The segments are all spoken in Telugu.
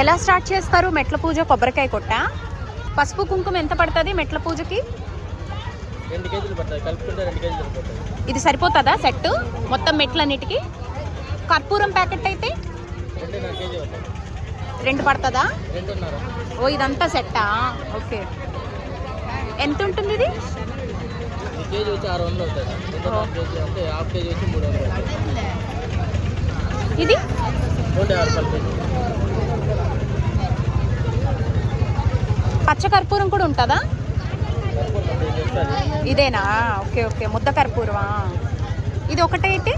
ఎలా స్టార్ట్ చేస్తారు మెట్ల పూజ? కొబ్బరికాయ కొట్ట? పసుపు కుంకుమ ఎంత పడుతుంది మెట్ల పూజకి? ఇది సరిపోతుందా సెట్? మొత్తం మెట్లన్నిటికి? కర్పూరం ప్యాకెట్ అయితే? రెండు పడుతుందా? ఓ ఇదంతా సెట్టా? ఓకే. ఎంత ఉంటుంది ఇది? ఈ కేజీ వచ్చి ఆరు వందలు అవుతుంది. రెండున్నర కేజీ అంటే హాఫ్ కేజీ వచ్చి మూడు వందలు అవుతుంది. ఇది రెండు ఆరు రూపాయలు కేజీ పచ్చ కర్పూరం కూడా ఉంటుందా? ఇదేనా? Okay okay. ముద్ద కర్పూరమా? ఇది ఒకటేంటి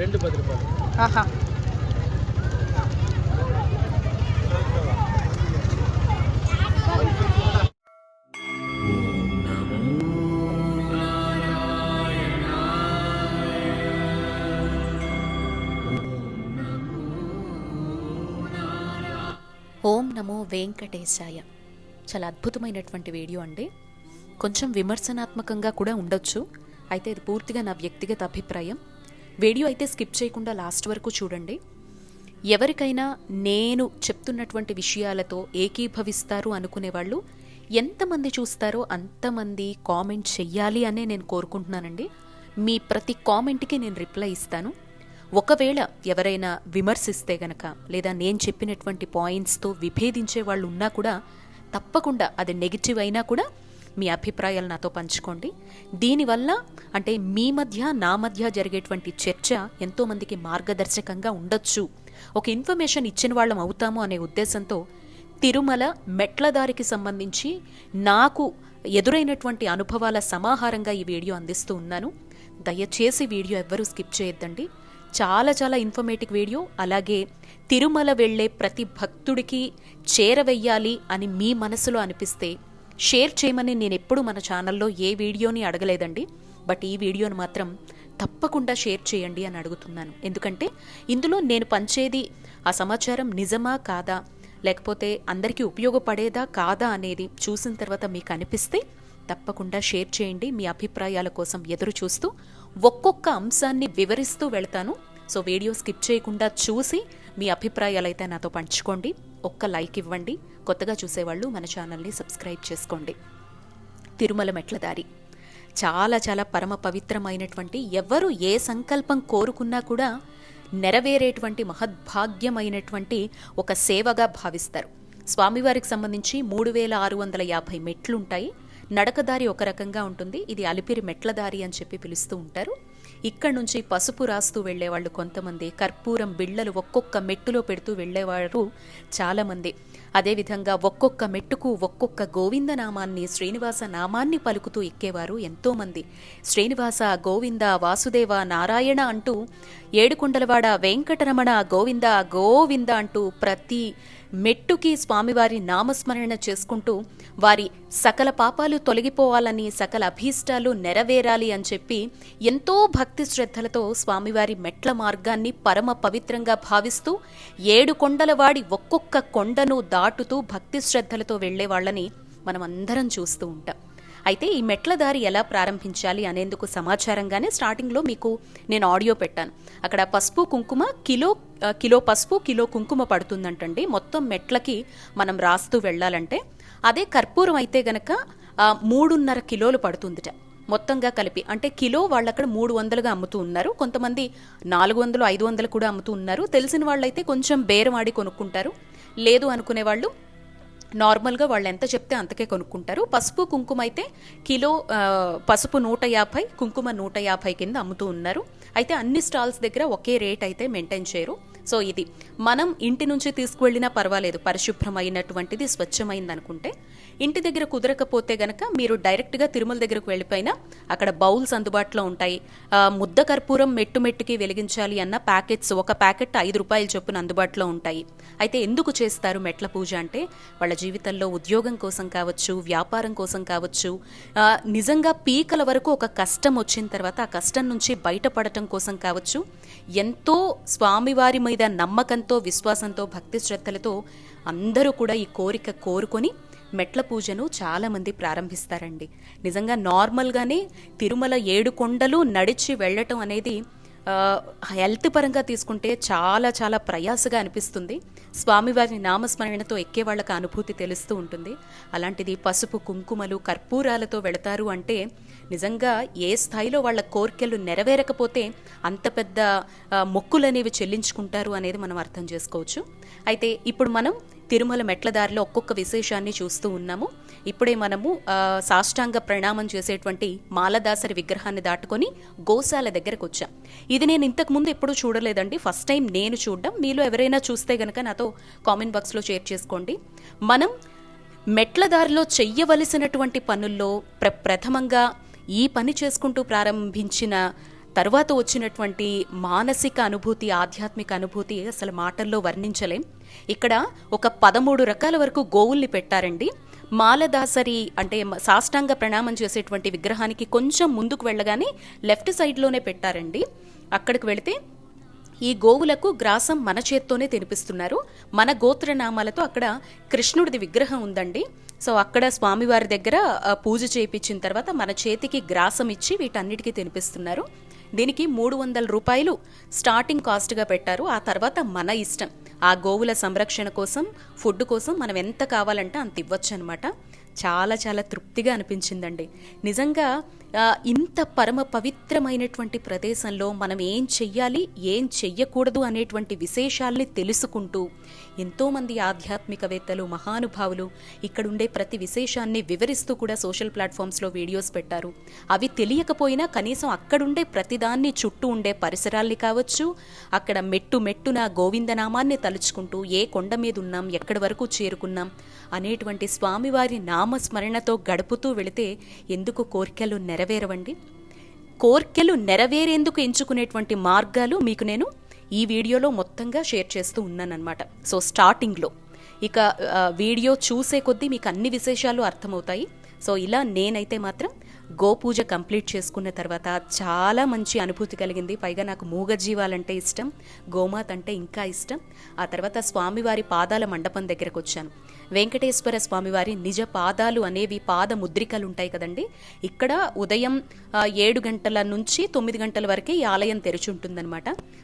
రెండు పది రూపాయలు. ఆహా. ఓం నమో వెంకటేశాయ. చాలా అద్భుతమైనటువంటి వీడియో అండి. కొంచెం విమర్శనాత్మకంగా కూడా ఉండొచ్చు. అయితే ఇది పూర్తిగా నా వ్యక్తిగత అభిప్రాయం. వీడియో అయితే స్కిప్ చేయకుండా లాస్ట్ వరకు చూడండి. ఎవరికైనా నేను చెప్తున్నటువంటి విషయాలతో ఏకీభవిస్తారు అనుకునే వాళ్ళు ఎంతమంది చూస్తారో అంతమంది కామెంట్ చెయ్యాలి అనే నేను కోరుకుంటున్నానండి. మీ ప్రతి కామెంట్కి నేను రిప్లై ఇస్తాను. ఒకవేళ ఎవరైనా విమర్శిస్తే గనక లేదా నేను చెప్పినటువంటి పాయింట్స్తో విభేదించే వాళ్ళు ఉన్నా కూడా తప్పకుండా అది నెగిటివ్ అయినా కూడా మీ అభిప్రాయాలు నాతో పంచుకోండి. దీనివల్ల అంటే మీ మధ్య నా మధ్య జరిగేటువంటి చర్చ ఎంతోమందికి మార్గదర్శకంగా ఉండొచ్చు. ఒక ఇన్ఫర్మేషన్ ఇచ్చిన వాళ్ళం అవుతాము అనే ఉద్దేశంతో తిరుమల మెట్లదారికి సంబంధించి నాకు ఎదురైనటువంటి అనుభవాల సమాహారంగా ఈ వీడియో అందిస్తూ ఉన్నాను. దయచేసి వీడియో ఎవ్వరూ స్కిప్ చేయొద్దండి. చాలా చాలా ఇన్ఫర్మేటివ్ వీడియో అలాగే తిరుమల వెళ్ళే ప్రతి భక్తుడికి చేరవెయ్యాలి అని మీ మనసులో అనిపిస్తే షేర్ చేయమని నేను ఎప్పుడు మన ఛానల్లో ఏ వీడియోని అడగలేదండి. బట్ ఈ వీడియోని మాత్రం తప్పకుండా షేర్ చేయండి అని అడుగుతున్నాను. ఎందుకంటే ఇందులో నేను పంచేది ఆ సమాచారం నిజమా కాదా లేకపోతే అందరికీ ఉపయోగపడేదా కాదా అనేది చూసిన తర్వాత మీకు అనిపిస్తే తప్పకుండా షేర్ చేయండి. మీ అభిప్రాయాల కోసం ఎదురు చూస్తూ ఒక్కొక్క అంశాన్ని వివరిస్తూ వెళ్తాను. సో వీడియో స్కిప్ చేయకుండా చూసి మీ అభిప్రాయాలైతే నాతో పంచుకోండి. ఒక్క లైక్ ఇవ్వండి. కొత్తగా చూసేవాళ్ళు మన ఛానల్ని సబ్స్క్రైబ్ చేసుకోండి. తిరుమల మెట్లదారి చాలా చాలా పరమ పవిత్రమైనటువంటి ఎవరు ఏ సంకల్పం కోరుకున్నా కూడా నెరవేరేటువంటి మహద్భాగ్యమైనటువంటి ఒక సేవగా భావిస్తారు. స్వామివారికి సంబంధించి మూడు వేల ఆరు వందల యాభై మెట్లుంటాయి. నడకదారి ఒక రకంగా ఉంటుంది. ఇది అలిపిరి మెట్లదారి అని చెప్పి పిలుస్తూ ఉంటారు. ఇక్కడ నుంచి పసుపు రాస్తూ వెళ్ళేవాళ్ళు కొంతమంది. కర్పూరం బిళ్ళలు ఒక్కొక్క మెట్టులో పెడుతూ వెళ్ళేవారు చాలామంది. అదేవిధంగా ఒక్కొక్క మెట్టుకు ఒక్కొక్క గోవింద నామాన్ని శ్రీనివాస నామాన్ని పలుకుతూ ఎక్కేవారు ఎంతోమంది. శ్రీనివాస గోవింద వాసుదేవ నారాయణ అంటూ ఏడుకొండలవాడ వెంకటరమణ గోవింద గోవింద అంటూ ప్రతి మెట్టుకి స్వామివారి నామస్మరణ చేసుకుంటూ వారి సకల పాపాలు తొలగిపోవాలని సకల అభీష్టాలు నెరవేరాలి అని చెప్పి ఎంతో భక్తి శ్రద్ధలతో స్వామివారి మెట్ల మార్గాన్ని పరమ పవిత్రంగా భావిస్తూ ఏడు కొండలవాడి ఒక్కొక్క కొండను దాటుతూ భక్తి శ్రద్ధలతో వెళ్ళే వాళ్ళని మనం అందరం చూస్తూ ఉంటాం. అయితే ఈ మెట్ల దారి ఎలా ప్రారంభించాలి అనేందుకు సమాచారంగానే స్టార్టింగ్లో మీకు నేను ఆడియో పెట్టాను. అక్కడ పసుపు కుంకుమ కిలో కిలో పసుపు కిలో కుంకుమ పడుతుందంటండి. మొత్తం మెట్లకి మనం రాస్తూ వెళ్ళాలంటే అదే కర్పూరం అయితే గనక మూడున్నర కిలోలు పడుతుందిట. మొత్తంగా కలిపి అంటే కిలో వాళ్ళు అక్కడ మూడు వందలుగా అమ్ముతూ ఉన్నారు. కొంతమంది నాలుగు వందలు ఐదు వందలు కూడా అమ్ముతూ ఉన్నారు. తెలిసిన వాళ్ళైతే కొంచెం బేరం ఆడి కొనుక్కుంటారు. లేదు అనుకునే వాళ్ళు నార్మల్గా వాళ్ళు ఎంత చెప్తే అంతకే కొనుక్కుంటారు. పసుపు కుంకుమ అయితే కిలో పసుపు నూట యాభై కుంకుమ నూట యాభై కింద అమ్ముతూ ఉన్నారు. అయితే అన్ని స్టాల్స్ దగ్గర ఒకే రేట్ అయితే మెయింటైన్ చేయరు. సో ఇది మనం ఇంటి నుంచి తీసుకువెళ్ళినా పర్వాలేదు పరిశుభ్రమైనటువంటిది స్వచ్ఛమైంది అనుకుంటే ఇంటి దగ్గర కుదరకపోతే గనక మీరు డైరెక్ట్గా తిరుమల దగ్గరకు వెళ్ళిపోయినా అక్కడ బౌల్స్ అందుబాటులో ఉంటాయి. ముద్ద కర్పూరం మెట్టు మెట్టుకి వెలిగించాలి అన్న ప్యాకెట్స్ ఒక ప్యాకెట్ ఐదు రూపాయల చొప్పున అందుబాటులో ఉంటాయి. అయితే ఎందుకు చేస్తారు మెట్ల పూజ అంటే వాళ్ళ జీవితంలో ఉద్యోగం కోసం కావచ్చు వ్యాపారం కోసం కావచ్చు నిజంగా పీకల వరకు ఒక కష్టం వచ్చిన తర్వాత ఆ కష్టం నుంచి బయటపడటం కోసం కావచ్చు ఎంతో స్వామివారి మీద నమ్మకంతో విశ్వాసంతో భక్తి శ్రద్ధలతో అందరూ కూడా ఈ కోరిక కోరుకొని మెట్ల పూజను చాలామంది ప్రారంభిస్తారండి. నిజంగా నార్మల్గానే తిరుమల ఏడు కొండలు నడిచి వెళ్ళటం అనేది హెల్త్ పరంగా తీసుకుంటే చాలా చాలా ప్రయాసగా అనిపిస్తుంది. స్వామివారి నామస్మరణతో ఎక్కే వాళ్ళకి అనుభూతి తెలుస్తూ ఉంటుంది. అలాంటిది పసుపు కుంకుమలు కర్పూరాలతో వెళతారు అంటే నిజంగా ఏ స్థాయిలో వాళ్ళ కోరికలు నెరవేరకపోతే అంత పెద్ద మొక్కులు మొక్కులనేవి చెల్లించుకుంటారు అనేది మనం అర్థం చేసుకోవచ్చు. అయితే ఇప్పుడు మనం తిరుమల మెట్ల దారిలో ఒక్కొక్క విశేషాన్ని చూస్తూ ఉన్నాము. ఇప్పుడే మనము సాష్టాంగ ప్రణామం చేసేటువంటి మాలదాసరి విగ్రహాన్ని దాటుకొని గోశాల దగ్గరకు వచ్చాం. ఇది నేను ఇంతకు ముందు ఎప్పుడూ చూడలేదండి. ఫస్ట్ టైం నేను చూడడం. మీలో ఎవరైనా చూస్తే గనక నాతో కామెంట్ బాక్స్లో షేర్ చేసుకోండి. మనం మెట్ల దారిలో చెయ్యవలసినటువంటి పనుల్లో ప్ర ప్రథమంగా ఈ పని చేసుకుంటూ ప్రారంభించిన తర్వాత వచ్చినటువంటి మానసిక అనుభూతి ఆధ్యాత్మిక అనుభూతి అసలు మాటల్లో వర్ణించలేం. ఇక్కడ ఒక పదమూడు రకాల వరకు గోవుల్ని పెట్టారండి. మాలదాసరి అంటే సాష్టాంగ ప్రణామం చేసేటువంటి విగ్రహానికి కొంచెం ముందుకు వెళ్ళగానే లెఫ్ట్ సైడ్లోనే పెట్టారండి. అక్కడికి వెళితే ఈ గోవులకు గ్రాసం మన చేత్తోనే తినిపిస్తున్నారు. మన గోత్రనామాలతో అక్కడ కృష్ణుడిది విగ్రహం ఉందండి. సో అక్కడ స్వామివారి దగ్గర పూజ చేయించిన తర్వాత మన చేతికి గ్రాసం ఇచ్చి వీటన్నిటికీ తినిపిస్తున్నారు. దీనికి మూడు వందల రూపాయలు స్టార్టింగ్ కాస్ట్గా పెట్టారు. ఆ తర్వాత మన ఇష్టం. ఆ గోవుల సంరక్షణ కోసం ఫుడ్ కోసం మనం ఎంత కావాలంటే అంత ఇవ్వచ్చు అనమాట చాలా చాలా తృప్తిగా అనిపించిందండి. నిజంగా ఇంత పరమ పవిత్రమైనటువంటి ప్రదేశంలో మనం ఏం చెయ్యాలి ఏం చెయ్యకూడదు అనేటువంటి విశేషాల్ని తెలుసుకుంటూ ఎంతోమంది ఆధ్యాత్మికవేత్తలు మహానుభావులు ఇక్కడుండే ప్రతి విశేషాన్ని వివరిస్తూ కూడా సోషల్ ప్లాట్ఫామ్స్లో వీడియోస్ పెట్టారు. అవి తెలియకపోయినా కనీసం అక్కడుండే ప్రతిదాన్ని చుట్టూ ఉండే పరిసరాల్ని కావచ్చు అక్కడ మెట్టు మెట్టున గోవిందనామాన్ని తలుచుకుంటూ ఏ కొండ మీద ఉన్నాం ఎక్కడి వరకు చేరుకున్నాం అనేటువంటి స్వామివారి నామస్మరణతో గడుపుతూ వెళితే ఎందుకు కోరికలు నెరవేరవండి. కోర్కెలు నెరవేరేందుకు ఎంచుకునేటువంటి మార్గాలు మీకు నేను ఈ వీడియోలో మొత్తంగా షేర్ చేస్తూ ఉన్నానన్నమాట. సో స్టార్టింగ్లో ఇక వీడియో చూసే కొద్దీ మీకు అన్ని విశేషాలు అర్థమవుతాయి. సో ఇలా నేనైతే మాత్రం గోపూజ కంప్లీట్ చేసుకున్న తర్వాత చాలా మంచి అనుభూతి కలిగింది. పైగా నాకు మూగజీవాలంటే ఇష్టం గోమాత అంటే ఇంకా ఇష్టం. ఆ తర్వాత స్వామివారి పాదాల మండపం దగ్గరకు వచ్చాను వెంకటేశ్వర స్వామివారి నిజ పాదాలు అనేవి పాద ముద్రికలు ఉంటాయి కదండి. ఇక్కడ ఉదయం ఏడు గంటల నుంచి తొమ్మిది గంటల వరకే ఈ ఆలయం తెరిచి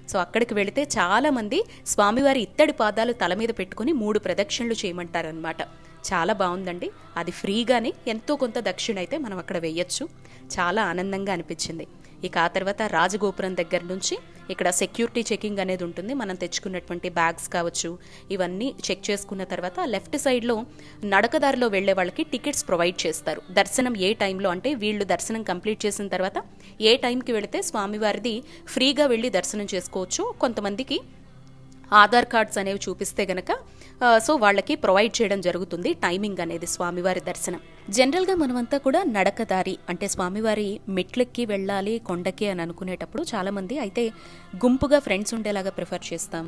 సో అక్కడికి వెళితే చాలామంది స్వామివారి ఇత్తడి పాదాలు తల మీద పెట్టుకుని మూడు ప్రదక్షిణలు చేయమంటారనమాట చాలా బాగుందండి అది ఫ్రీగానే ఎంతో కొంత దక్షిణ అయితే మనం అక్కడ వేయచ్చు. చాలా ఆనందంగా అనిపించింది. ఇక ఆ తర్వాత రాజగోపురం దగ్గర నుంచి ఇక్కడ సెక్యూరిటీ చెకింగ్ అనేది ఉంటుంది. మనం తెచ్చుకున్నటువంటి బ్యాగ్స్ కావచ్చు ఇవన్నీ చెక్ చేసుకున్న తర్వాత లెఫ్ట్ సైడ్లో నడకదారిలో వెళ్ళే వాళ్ళకి టికెట్స్ ప్రొవైడ్ చేస్తారు. దర్శనం ఏ టైంలో అంటే వీళ్ళు దర్శనం కంప్లీట్ చేసిన తర్వాత ఏ టైంకి వెళితే స్వామివారిది ఫ్రీగా వెళ్ళి దర్శనం చేసుకోవచ్చు. కొంతమందికి ఆధార్ కార్డ్స్ అనేవి చూపిస్తే గనక సో వాళ్ళకి ప్రొవైడ్ చేయడం జరుగుతుంది టైమింగ్ అనేది స్వామివారి దర్శనం. జనరల్గా మనమంతా కూడా నడకదారి అంటే స్వామివారి మెట్లెక్కి వెళ్ళాలి కొండకి అని అనుకునేటప్పుడు చాలామంది అయితే గుంపుగా ఫ్రెండ్స్ ఉండేలాగా ప్రిఫర్ చేస్తాం.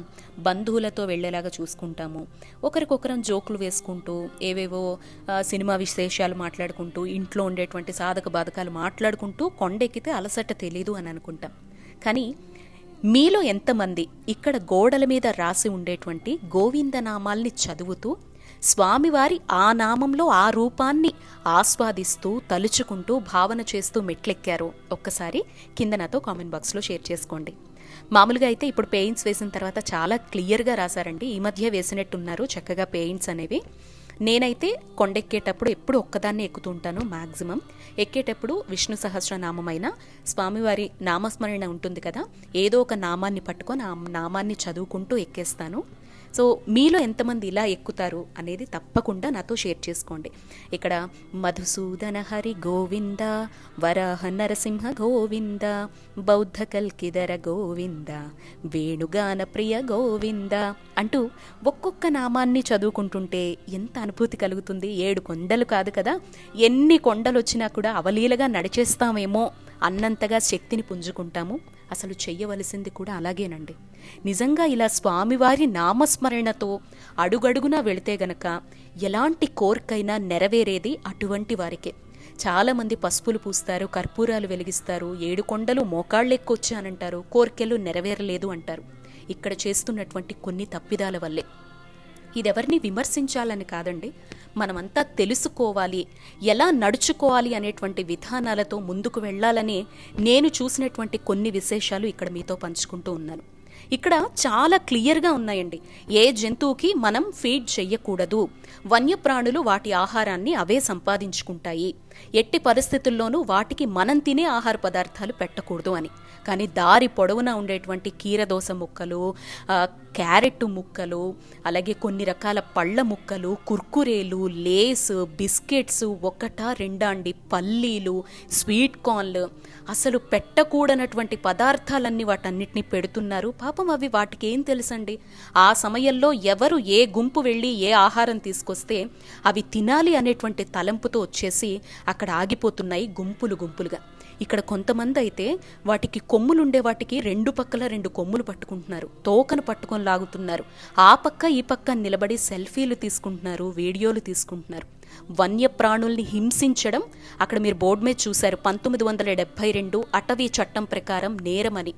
బంధువులతో వెళ్ళేలాగా చూసుకుంటాము. ఒకరికొకరం జోకులు వేసుకుంటూ ఏవేవో సినిమా విశేషాలు మాట్లాడుకుంటూ ఇంట్లో ఉండేటువంటి సాధక బాధకాలు మాట్లాడుకుంటూ కొండెక్కితే అలసట తెలీదు అని అనుకుంటాం. కానీ మీలో ఎంతమంది ఇక్కడ గోడల మీద రాసి ఉండేటువంటి గోవిందనామాల్ని చదువుతూ స్వామివారి ఆ నామంలో ఆ రూపాన్ని ఆస్వాదిస్తూ తలుచుకుంటూ భావన చేస్తూ మెట్లెక్కారు ఒక్కసారి కింద నాతో కామెంట్ బాక్స్లో షేర్ చేసుకోండి. మామూలుగా అయితే ఇప్పుడు పెయింట్స్ వేసిన తర్వాత చాలా క్లియర్గా రాశారండి. ఈ మధ్య వేసినట్టున్నారు చక్కగా పెయింట్స్ అనేవి. నేనైతే కొండెక్కేటప్పుడు ఎప్పుడు ఒక్కదాన్నే ఎక్కుతుంటాను మ్యాక్సిమం ఎక్కేటప్పుడు విష్ణు సహస్రనామమైన స్వామివారి నామస్మరణ ఉంటుంది కదా ఏదో ఒక నామాన్ని పట్టుకొని ఆ నామాన్ని చదువుకుంటూ ఎక్కేస్తాను. సో మీలో ఎంతమంది ఇలా ఎక్కుతారు అనేది తప్పకుండా నాతో షేర్ చేసుకోండి. ఇక్కడ మధుసూదన హరి గోవింద వరాహ నరసింహ గోవింద బౌద్ధ కల్కిదర గోవింద వేణుగాన ప్రియ గోవింద అంటూ ఒక్కొక్క నామాన్ని చదువుకుంటుంటే ఎంత అనుభూతి కలుగుతుంది? ఏడు కొండలు కాదు కదా? ఎన్ని కొండలు వచ్చినా కూడా అవలీలగా నడిచేస్తామేమో అన్నంతగా శక్తిని పుంజుకుంటాము. అసలు చెయ్యవలసింది కూడా అలాగేనండి. నిజంగా ఇలా స్వామివారి నామస్మరణతో అడుగడుగునా వెళితే గనక ఎలాంటి కోరికైనా నెరవేరేది అటువంటి వారికే. చాలామంది పసుపులు పూస్తారు కర్పూరాలు వెలిగిస్తారు ఏడు కొండలు మోకాళ్ళెక్కొచ్చానంటారు కోరికలు నెరవేరలేదు అంటారు. ఇక్కడ చేస్తున్నటువంటి కొన్ని తప్పిదాల వల్లే. ఇదెవరిని విమర్శించాలని కాదండి. మనమంతా తెలుసుకోవాలి. ఎలా నడుచుకోవాలి అనేటువంటి విధానాలతో ముందుకు వెళ్ళాలని నేను చూసినటువంటి కొన్ని విశేషాలు ఇక్కడ మీతో పంచుకుంటూ ఉన్నాను. ఇక్కడ చాలా క్లియర్గా ఉన్నాయండి. ఏ జంతువుకి మనం ఫీడ్ చెయ్యకూడదు. వన్యప్రాణులు వాటి ఆహారాన్ని అవే సంపాదించుకుంటాయి. ఎట్టి పరిస్థితుల్లోనూ వాటికి మనం తినే ఆహార పదార్థాలు పెట్టకూడదు అని. కానీ దారి పొడవునా ఉండేటువంటి కీరదోస ముక్కలు క్యారెట్ ముక్కలు అలాగే కొన్ని రకాల పళ్ళ ముక్కలు కుర్కురేలు లేస్ బిస్కెట్స్ ఒకటా రెండా అండి పల్లీలు స్వీట్ కార్న్లు అసలు పెట్టకూడనటువంటి పదార్థాలన్నీ వాటన్నిటిని పెడుతున్నారు. పాపం అవి వాటికి ఏం తెలుసండి? ఆ సమయంలో ఎవరు ఏ గుంపు వెళ్ళి ఏ ఆహారం తీసుకొస్తే అవి తినాలి అనేటువంటి తలంపుతో వచ్చేసి అక్కడ ఆగిపోతున్నాయి గుంపులు గుంపులుగా. ఇక్కడ కొంతమంది అయితే వాటికి కొమ్ములుండే వాటికి రెండు పక్కల రెండు కొమ్ములు పట్టుకుంటున్నారు. తోకను పట్టుకొని లాగుతున్నారు. ఆ పక్క ఈ పక్క నిలబడి సెల్ఫీలు తీసుకుంటున్నారు వీడియోలు తీసుకుంటున్నారు. వన్యప్రాణుల్ని హింసించడం అక్కడ మీరు బోర్డు మీద చూశారు పంతొమ్మిది వందల డెబ్బై రెండు అటవీ చట్టం ప్రకారం నేరమని.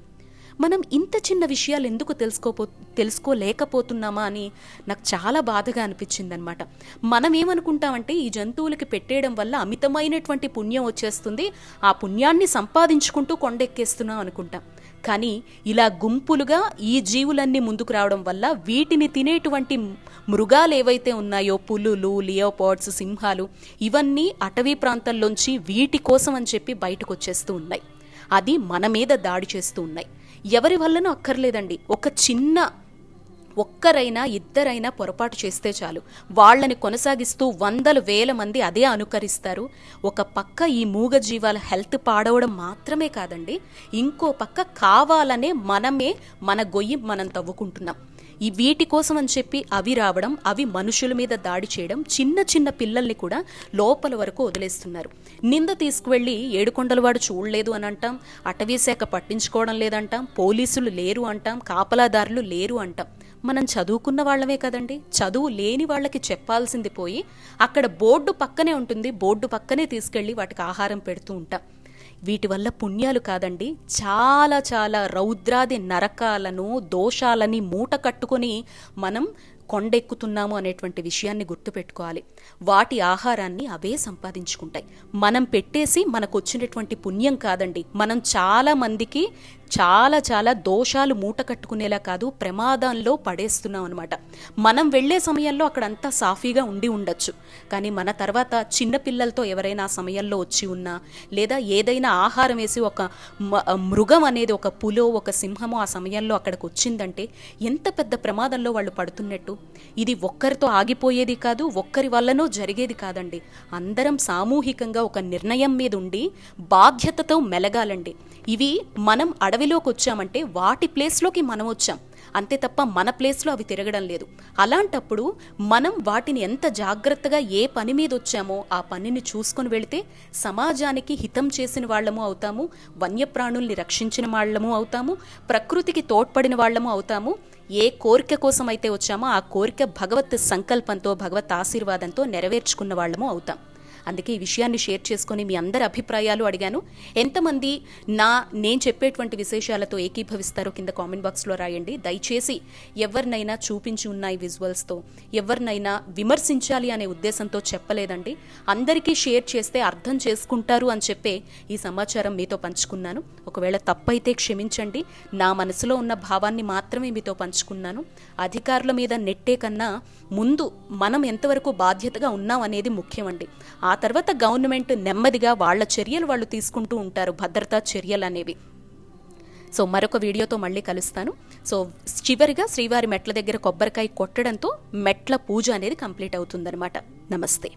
మనం ఇంత చిన్న విషయాలు ఎందుకు తెలుసుకోపో తెలుసుకోలేకపోతున్నామా అని నాకు చాలా బాధగా అనిపించింది అనమాట మనం ఏమనుకుంటామంటే ఈ జంతువులకి పెట్టేయడం వల్ల అమితమైనటువంటి పుణ్యం వచ్చేస్తుంది ఆ పుణ్యాన్ని సంపాదించుకుంటూ కొండెక్కేస్తున్నాం అనుకుంటాం. కానీ ఇలా గుంపులుగా ఈ జీవులన్నీ ముందుకు రావడం వల్ల వీటిని తినేటువంటి మృగాలు ఏవైతే ఉన్నాయో పులులు లియోపాడ్స్ సింహాలు ఇవన్నీ అటవీ ప్రాంతంలోంచి వీటి కోసం అని చెప్పి బయటకు వచ్చేస్తూ ఉన్నాయి. అది మన మీద దాడి చేస్తూ ఉన్నాయి. ఎవరి వల్లనూ అక్కర్లేదండి. ఒక చిన్న ఒక్కరైనా ఇద్దరైనా పొరపాటు చేస్తే చాలు. వాళ్ళని కొనసాగిస్తూ వందల వేల మంది అదే అనుకరిస్తారు. ఒక పక్క ఈ మూగ జీవాల హెల్త్ పాడవడం మాత్రమే కాదండి ఇంకో పక్క కావాలనే మనమే మన గొయ్యి మనం తవ్వుకుంటున్నాం. ఈ వీటి కోసం అని చెప్పి అవి రావడం అవి మనుషుల మీద దాడి చేయడం చిన్న చిన్న పిల్లల్ని కూడా లోపల వరకు వదిలేస్తున్నారు. నింద తీసుకువెళ్ళి ఏడుకొండలవాడు చూడలేదు అని అంటాం అటవీశాఖ పట్టించుకోవడం లేదంటాం పోలీసులు లేరు అంటాం కాపలాదారులు లేరు అంటాం. మనం చదువుకున్న వాళ్ళమే కదండి. చదువు లేని వాళ్ళకి చెప్పాల్సింది పోయి అక్కడ బోర్డు పక్కనే ఉంటుంది బోర్డు పక్కనే తీసుకెళ్ళి వాటికి ఆహారం పెడుతూ ఉంటాం. వీటి వల్ల పుణ్యాలు కాదండి. చాలా చాలా రౌద్రాది నరకాలను దోషాలని మూట కట్టుకొని మనం కొండెక్కుతున్నాము అనేటువంటి విషయాన్ని గుర్తుపెట్టుకోవాలి. వాటి ఆహారాన్ని అవే సంపాదించుకుంటాయి. మనం పెట్టేసి మనకు వచ్చినటువంటి పుణ్యం కాదండి. మనం చాలా మందికి చాలా చాలా దోషాలు మూట కట్టుకునేలా కాదు ప్రమాదంలో పడేస్తున్నాం అనమాట మనం వెళ్ళే సమయంలో అక్కడంతా సాఫీగా ఉండి ఉండొచ్చు. కానీ మన తర్వాత చిన్నపిల్లలతో ఎవరైనా ఆ సమయంలో వచ్చి ఉన్నా లేదా ఏదైనా ఆహారం వేసి ఒక మ- మృగం అనేది ఒక పులో ఒక సింహమో ఆ సమయంలో అక్కడికి వచ్చిందంటే ఎంత పెద్ద ప్రమాదంలో వాళ్ళు పడుతున్నట్టు? ఇది ఒక్కరితో ఆగిపోయేది కాదు ఒక్కరి వల్లనో జరిగేది కాదండి. అందరం సామూహికంగా ఒక నిర్ణయం మీద ఉండి బాధ్యతతో మెలగాలండి. ఇవి మనం అడవి అడవిలోకి వచ్చామంటే వాటి ప్లేస్లోకి మనం వచ్చాం అంతే తప్ప మన ప్లేస్లో అవి తిరగడం లేదు. అలాంటప్పుడు మనం వాటిని ఎంత జాగ్రత్తగా ఏ పని మీద వచ్చామో ఆ పనిని చూసుకొని వెళితే సమాజానికి హితం చేసిన వాళ్ళము అవుతాము వన్యప్రాణుల్ని రక్షించిన వాళ్ళము అవుతాము ప్రకృతికి తోడ్పడిన వాళ్ళము అవుతాము. ఏ కోరిక కోసం అయితే వచ్చామో ఆ కోరిక భగవత్ సంకల్పంతో భగవత్ ఆశీర్వాదంతో నెరవేర్చుకున్న వాళ్ళము అవుతాం. అందుకే ఈ విషయాన్ని షేర్ చేసుకుని మీ అందరి అభిప్రాయాలు అడిగాను. ఎంతమంది నా నేను చెప్పేటువంటి విశేషాలతో ఏకీభవిస్తారో కింద కామెంట్ బాక్స్లో రాయండి. దయచేసి ఎవరినైనా చూపించి ఉన్న ఈ విజువల్స్తో ఎవరినైనా విమర్శించాలి అనే ఉద్దేశంతో చెప్పలేదండి. అందరికీ షేర్ చేస్తే అర్థం చేసుకుంటారు అని చెప్పే ఈ సమాచారం మీతో పంచుకున్నాను. ఒకవేళ తప్పైతే క్షమించండి. నా మనసులో ఉన్న భావాన్ని మాత్రమే మీతో పంచుకున్నాను. అధికారుల మీద నెట్టే కన్నా ముందు మనం ఎంతవరకు బాధ్యతగా ఉన్నాం అనేది ముఖ్యమండి. ఆ ఆ తర్వాత గవర్నమెంట్ నెమ్మదిగా వాళ్ళ చర్యలు వాళ్ళు తీసుకుంటూ ఉంటారు భద్రతా చర్యలు అనేవి. సో మరొక వీడియోతో మళ్ళీ కలుస్తాను. సో చివరిగా శ్రీవారి మెట్ల దగ్గర కొబ్బరికాయ కొట్టడంతో మెట్ల పూజ అనేది కంప్లీట్ అవుతుందన్నమాట. నమస్తే.